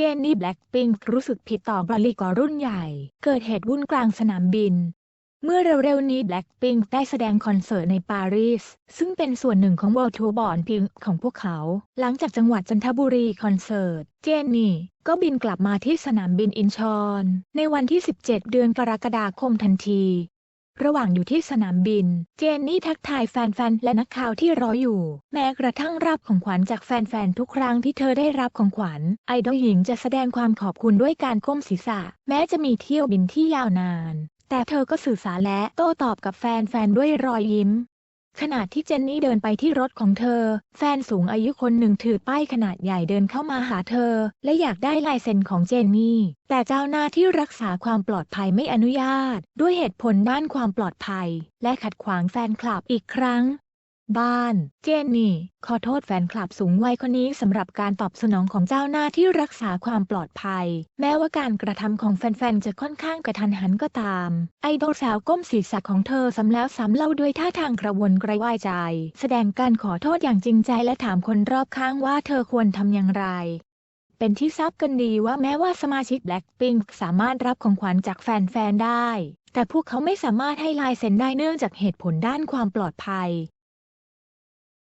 จนนี่แบล็คพิงค์รู้สึกผิดต่อบราลีกอรุ่นใหญ่ เกิดเหตุวุ่นกลางสนามบิน เมื่อเร็วๆนี้ Blackpink ได้แสดงคอนเสิร์ตในปารีส ซึ่งเป็นส่วนหนึ่งของ World Tour บอนพิงของพวกเขา หลังจากจังหวัดจันทบุรีคอนเสิร์ต เจนนี่ก็บินกลับมาที่สนามบินอินชอน ในวันที่ 17 เดือนกรกฎาคมทันที ระหว่างอยู่ที่สนามบิน เจนนี่ทักทายแฟนๆ และนักข่าวที่รออยู่ แม้กระทั่งรับของขวัญจากแฟนๆ ทุกครั้งที่เธอได้รับของขวัญ ไอดอลหญิงจะแสดงความขอบคุณด้วยการก้มศีรษะ แม้จะมีเที่ยวบินที่ยาวนาน แต่เธอก็สื่อสารและโต้ตอบกับแฟนๆ ด้วยรอยยิ้ม ขณะที่เจนนี่เดินไปที่รถของเธอ แฟนสูงอายุคนหนึ่งถือป้ายขนาดใหญ่เดินเข้ามาหาเธอ และอยากได้ลายเซ็นของเจนนี่ แต่เจ้าหน้าที่รักษาความปลอดภัยไม่อนุญาต ด้วยเหตุผลด้านความปลอดภัย และขัดขวางแฟนคลับอีกครั้ง บ้าน เจนนี่ ขอโทษแฟนคลับสูงวัยคนนี้สำหรับการตอบสนองของเจ้าหน้าที่รักษาความปลอดภัย แม้ว่าการกระทำของแฟนๆ จะค่อนข้างกระทันหันก็ตาม ไอดอลสาวก้มศีรษะของเธอซ้ำแล้วซ้ำเล่าด้วยท่าทางกระวนกระวายใจ แสดงการขอโทษอย่างจริงใจและถามคนรอบข้างว่าเธอควรทำอย่างไรเป็นที่ทราบกันดีว่าแม้ว่าสมาชิก Blackpink สามารถรับของขวัญจากแฟน ๆ ได้ แต่พวกเขาไม่สามารถให้ลายเซ็นได้เนื่องจากเหตุผลด้านความปลอดภัย